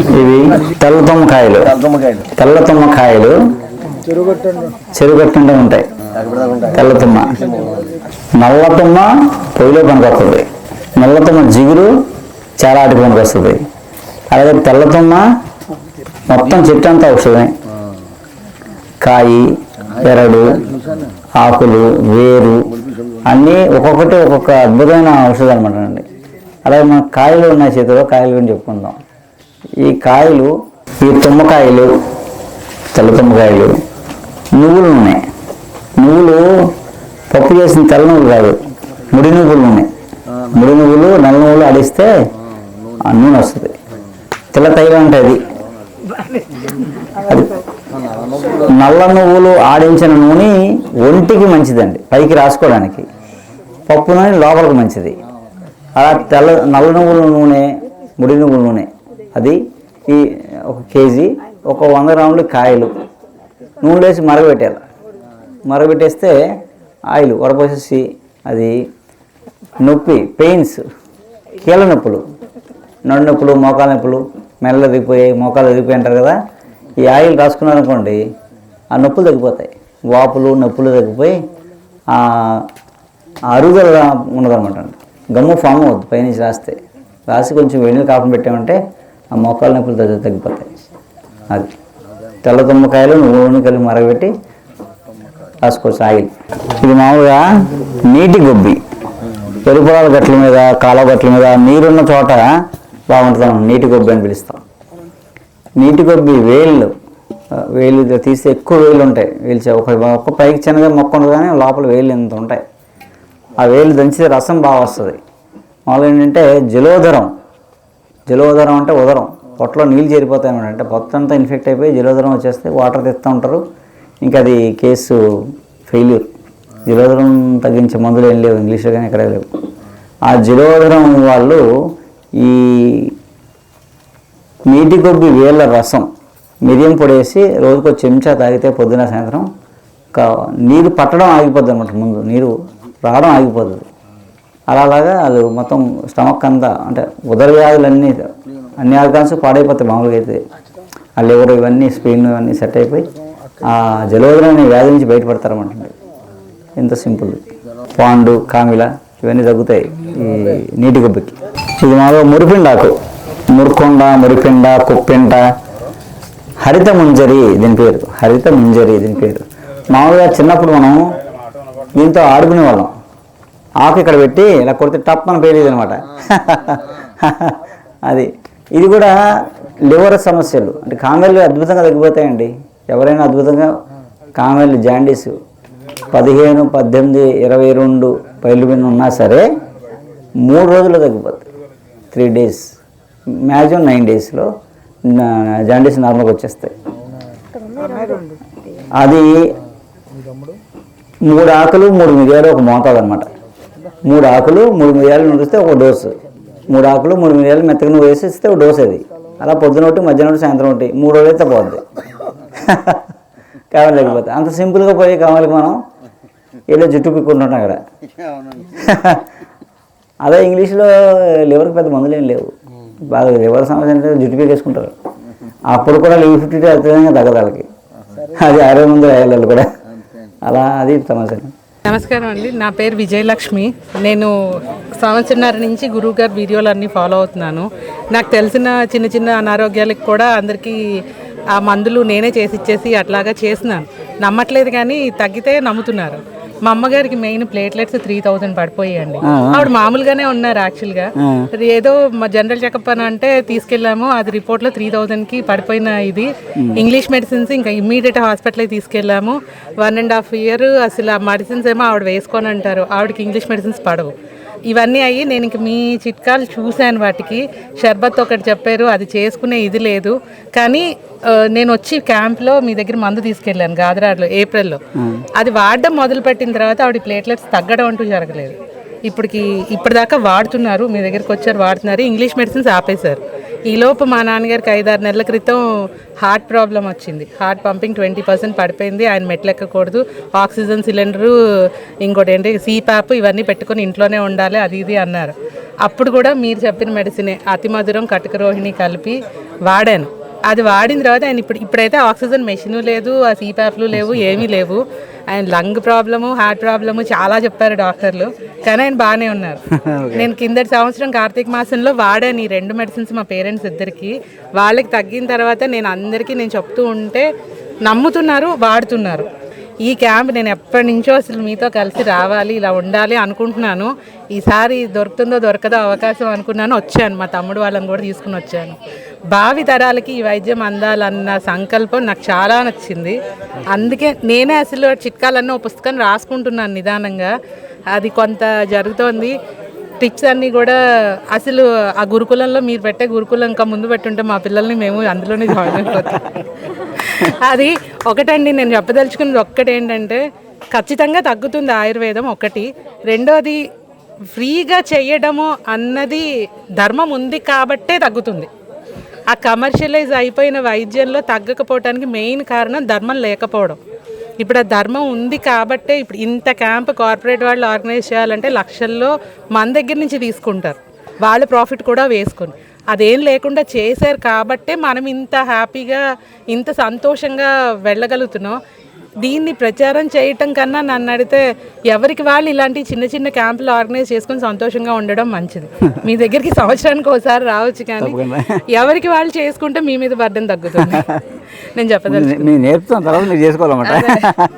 ఇవి తెల్ల తుమ్మకాయలు. తెల్ల తుమ్మకాయలు చెరుగట్టుండే. ఉంటాయి. తెల్ల తుమ్మ. నల్ల తుమ్మ పొయ్యిలో పనికొస్తుంది. నల్ల తుమ్మ జిగురు చాలా ఆటికి పనికొస్తుంది. అలాగే తెల్ల తుమ్మ మొత్తం చెట్టు అంతా ఔషధమే కాయి ఎరడు ఆకులు వేరు అన్నీ ఒక్కొక్కటి ఒక్కొక్క అద్భుతమైన ఔషధం అనమాట అండి అలాగే మన కాయలు ఉన్నాయి చేతిలో కాయలు గురించి చెప్పుకుందాం. ఈ కాయలు ఈ తుమ్మకాయలు తెల్ల తుమ్మకాయలు నువ్వులు ఉన్నాయి. నువ్వులు పప్పు చేసిన తెల్ల నువ్వులు కాదు ముడి నువ్వులు ఉన్నాయి. ముడి నువ్వులు నల్ల నువ్వులు ఆడిస్తే ఆ నూనె వస్తుంది. తెల్ల తైలం అంటే అది. అది నల్ల నువ్వులు ఆడించిన నూనె ఒంటికి మంచిదండి పైకి రాసుకోవడానికి. పప్పు నూనె లోపలికి మంచిది. అలా తెల్ల నల్ల నువ్వుల నూనె ముడి నువ్వుల నూనె అది ఈ ఒక కేజీ ఒక వంద గ్రాములు కాయలు. నూనె వేసి మరగబెట్టారు మరగబెట్టేస్తే ఆయిల్ వడపోసేసి అది నొప్పి పెయిన్స్ కీళ్ళ నొప్పులు నడు నొప్పులు మోకాల నొప్పులు మెల్ల దిగిపోయాయి మోకాలు దిగిపోయి అంటారు కదా? ఈ ఆయిల్ రాసుకున్నారనుకోండి ఆ నొప్పులు తగ్గిపోతాయి. వాపులు నొప్పులు తగ్గిపోయి ఆ ఆ అరుగుదల ఉండదన్నమాట గమ్ము ఫామ్ అవుద్ది పైనుంచి రాస్తే. రాసి కొంచెం వేడి కాపం పెట్టామంటే ఆ మోకాల నొప్పులు తగ్గి తగ్గిపోతాయి. అది. తెల్ల తుమ్మకాయలు నువ్వు కలిపి మరగబెట్టి రాసుకోవచ్చు ఆయిల్ ఇది మామూలుగా నీటి గొబ్బి. పెరుగుపొలాల గట్ల మీద కాలువ గట్ల మీద నీరున్న చోట బాగుంటుంది నీటి గొబ్బి అని పిలుస్తాం. నీటి గొబ్బి వేళ్ళు. వేలు తీస్తే ఎక్కువ వేలు ఉంటాయి. వేలు ఒక ఒక్క పైకి చిన్నగా మొక్క ఉండదు కానీ లోపల వేలు ఎంత ఉంటాయి. ఆ వేలు దంచితే రసం బాగా వస్తుంది. మామూలుగా ఏంటంటే జలోదరం. జలోదరం అంటే ఉదరం. పొట్టలో నీళ్ళు చేరిపోతాయి అనమాట అంటే పొట్ట అంతా ఇన్ఫెక్ట్ అయిపోయి జలోదరం వచ్చేస్తే వాటర్ తెస్తూ ఉంటారు. ఇంకా అది కేసు ఫెయిల్యూర్. జలోదరం తగ్గించే మందులు ఏం లేవు. ఇంగ్లీష్లో కానీ ఎక్కడే లేవు. ఆ జలోదరం వాళ్ళు ఈ నీటి గొబ్బి వేళ్ళ రసం మిరియం పొడేసి రోజుకో చెంచా తాగితే పొద్దున సాయంత్రం నీరు పట్టడం ఆగిపోద్ది అనమాట ముందు. నీరు రావడం ఆగిపోతుంది అలాగా అది మొత్తం స్టమక్ అంతా అంటే ఉదర వ్యాధులన్నీ అన్ని ఆర్గాన్స్ పాడైపోతాయి మామూలుగా అయితే. ఆ లివర్ ఇవన్నీ స్పెయిన్ ఇవన్నీ సెట్ అయిపోయి ఆ జలోదరం అనే వ్యాధి నుంచి బయటపడతారన్నమాట. ఎంత సింపుల్. పాండు కామిల ఇవన్నీ తగ్గుతాయి ఈ నీటి గుబ్బకి ఇది మాలో మురిపిండాకు. మురుకొండ మురిపిండ కుప్పిండ హరిత ముంజరి దీని పేరు. హరిత ముంజరి దీని పేరు. మామూలుగా చిన్నప్పుడు మనం దీంతో ఆడుకునే వాళ్ళం ఆకు ఇక్కడ పెట్టి ఇలా కొడితే టప్ అని పేరేది అనమాట. అది. ఇది కూడా లివర్ సమస్యలు. అంటే కామెర్లు అద్భుతంగా తగ్గిపోతాయండి. ఎవరైనా అద్భుతంగా కామెర్లు జాండీస్ పదిహేను పద్దెనిమిది ఇరవై రెండు పైలు మీద ఉన్నా సరే మూడు రోజుల్లో తగ్గిపోతాయి. Three days. మ్యాక్సిమం నైన్ డేస్లో జాండీస్ నార్మల్గా వచ్చేస్తాయి. అది మూడు ఆకులు మూడు మిరియాలు ఒక మోతాదు అనమాట. మూడు ఆకులు మూడు మిరియాలు నూరిస్తే ఒక డోసు. మూడు ఆకులు మూడు మిరియాలు మెత్తగా నువ్వు వేసి ఇస్తే ఒక డోసు అది. అలా పొద్దున ఒకటి మధ్యాహ్నం ఒకటి సాయంత్రం ఒకటి. మూడు రోజులు అయితే పోద్ది. కావాలి లేకపోతే. అంత సింపుల్గా పోయి కావాలి మనం. ఏదో జుట్టు పిక్కుంటున్నాం అక్కడ. అదే ఇంగ్లీష్లో లివర్కి పెద్ద మందులు ఏం లేవు. బాగా లివర్ సమస్య అంటే జుట్టు పీకేసుకుంటారు. అప్పుడు కూడా లివర్ ఫిఫ్టీ అత్యధికంగా తగ్గదు వాళ్ళకి. అది అరవై మంది వేయాలి కూడా. అలా అది సమస్య. నమస్కారం అండి. నా పేరు విజయలక్ష్మి. నేను సంవత్సరన్నర నుంచి గురువు గారి వీడియోలు అన్నీ ఫాలో అవుతున్నాను. నాకు తెలిసిన చిన్న చిన్న అనారోగ్యాలకు కూడా అందరికీ ఆ మందులు నేనే చేసి ఇచ్చేసి అట్లాగా చేసినాను నమ్మట్లేదు కానీ తగ్గితే నమ్ముతున్నారు. మా అమ్మగారికి మెయిన్ ప్లేట్లెట్స్ త్రీ థౌజండ్ పడిపోయాయండి. ఆవిడ మామూలుగానే ఉన్నారు యాక్చువల్గా అది ఏదో మా జనరల్ చెకప్ అని అంటే తీసుకెళ్ళాము. అది రిపోర్ట్లో త్రీ థౌజండ్కి పడిపోయిన ఇది. ఇంగ్లీష్ మెడిసిన్స్ ఇంకా ఇమ్మీడియట్ హాస్పిటల్కి తీసుకెళ్ళాము. వన్ అండ్ హాఫ్ ఇయర్ అసలు ఆ మెడిసిన్స్ ఏమో ఆవిడ వేసుకొని అంటారు ఆవిడకి ఇంగ్లీష్ మెడిసిన్స్ పడవు. ఇవన్నీ అయ్యి నేను ఇంక మీ చిట్కాలు చూశాను వాటికి. షర్బత్ ఒకటి చెప్పారు అది చేసుకునే ఇది లేదు. కానీ నేను వచ్చి క్యాంప్లో మీ దగ్గర మందు తీసుకెళ్ళాను గాదరాడ్లో ఏప్రిల్లో. అది వాడడం మొదలుపెట్టిన తర్వాత ఆవిడ ప్లేట్లెట్స్ తగ్గడం అంటూ జరగలేదు. ఇప్పటికి ఇప్పటిదాకా వాడుతున్నారు మీ దగ్గరికి వచ్చారు వాడుతున్నారు. ఇంగ్లీష్ మెడిసిన్స్ ఆపేశారు. ఈలోపు మా నాన్నగారికి ఐదారు నెలల క్రితం హార్ట్ ప్రాబ్లం వచ్చింది. హార్ట్ పంపింగ్ ట్వంటీ పర్సెంట్ పడిపోయింది. ఆయన మెట్లెక్కకూడదు. ఆక్సిజన్ సిలిండరు ఇంకోటి ఏంటి సీప్యాప్ ఇవన్నీ పెట్టుకొని ఇంట్లోనే ఉండాలి అది ఇది అన్నారు. అప్పుడు కూడా మీరు చెప్పిన మెడిసినే అతి మధురం కటక రోహిణి కలిపి వాడాను. అది వాడిన తర్వాత ఆయన ఇప్పుడు ఇప్పుడైతే ఆక్సిజన్ మెషిన్ లేదు ఆ సీప్యాప్లు లేవు ఏమీ లేవు. ఆయన లంగ్ ప్రాబ్లము హార్ట్ ప్రాబ్లము చాలా చెప్పారు డాక్టర్లు. కానీ ఆయన బాగానే ఉన్నారు. నేను కిందటి సంవత్సరం కార్తీక మాసంలో వాడాను ఈ రెండు మెడిసిన్స్ మా పేరెంట్స్ ఇద్దరికి. వాళ్ళకి తగ్గిన తర్వాత నేను అందరికీ నేను చెప్తూ ఉంటే నమ్ముతున్నారు వాడుతున్నారు. ఈ క్యాంప్ నేను ఎప్పటి నుంచో అసలు మీతో కలిసి రావాలి ఇలా ఉండాలి అనుకుంటున్నాను. ఈసారి దొరుకుతుందో దొరకదో అవకాశం అనుకున్నాను వచ్చాను. మా తమ్ముడు వాళ్ళని కూడా తీసుకుని వచ్చాను. భావి తరాలకి ఈ వైద్యం అందాలన్న సంకల్పం నాకు చాలా నచ్చింది. అందుకే నేనే అసలు చిట్కాలన్న ఒక పుస్తకం రాసుకుంటున్నాను నిదానంగా. అది కొంత జరుగుతోంది. టిప్స్ అన్నీ కూడా అసలు ఆ గురుకులంలో మీరు పెట్టే గురుకులం ఇంకా ముందు పెట్టుంటే మా పిల్లల్ని మేము అందులోనే జాయిన్ అయిపోతాం. అది ఒకటండి నేను చెప్పదలుచుకున్నది ఒక్కటి ఏంటంటే ఖచ్చితంగా తగ్గుతుంది ఆయుర్వేదం ఒకటి. రెండోది ఫ్రీగా చేయడము అన్నది ధర్మం ఉంది కాబట్టే తగ్గుతుంది. ఆ కమర్షియలైజ్ అయిపోయిన వైద్యంలో తగ్గకపోవటానికి మెయిన్ కారణం ధర్మం లేకపోవడం. ఇప్పుడు ఆ ధర్మం ఉంది కాబట్టే ఇప్పుడు ఇంత క్యాంప్ కార్పొరేట్ వాళ్ళు ఆర్గనైజ్ చేయాలంటే లక్షల్లో మన దగ్గర నుంచి తీసుకుంటారు. వాళ్ళ ప్రాఫిట్ కూడా వేసుకొని. అదేం లేకుండా చేశారు కాబట్టే మనం ఇంత హ్యాపీగా ఇంత సంతోషంగా వెళ్ళగలుగుతున్నాం. దీన్ని ప్రచారం చేయటం కన్నా నన్ను అడిగితే ఎవరికి వాళ్ళు ఇలాంటి చిన్న చిన్న క్యాంపులు ఆర్గనైజ్ చేసుకొని సంతోషంగా ఉండడం మంచిది. మీ దగ్గరికి సంవత్సరానికి ఒకసారి రావచ్చు కానీ ఎవరికి వాళ్ళు చేసుకుంటే మీ మీద బర్డెన్ తగ్గుతుంది. నేను చెప్పదలుచుకున్నాను మేము నేర్పుతాం తర్వాత మీరు చేసుకోవాలన్నమాట.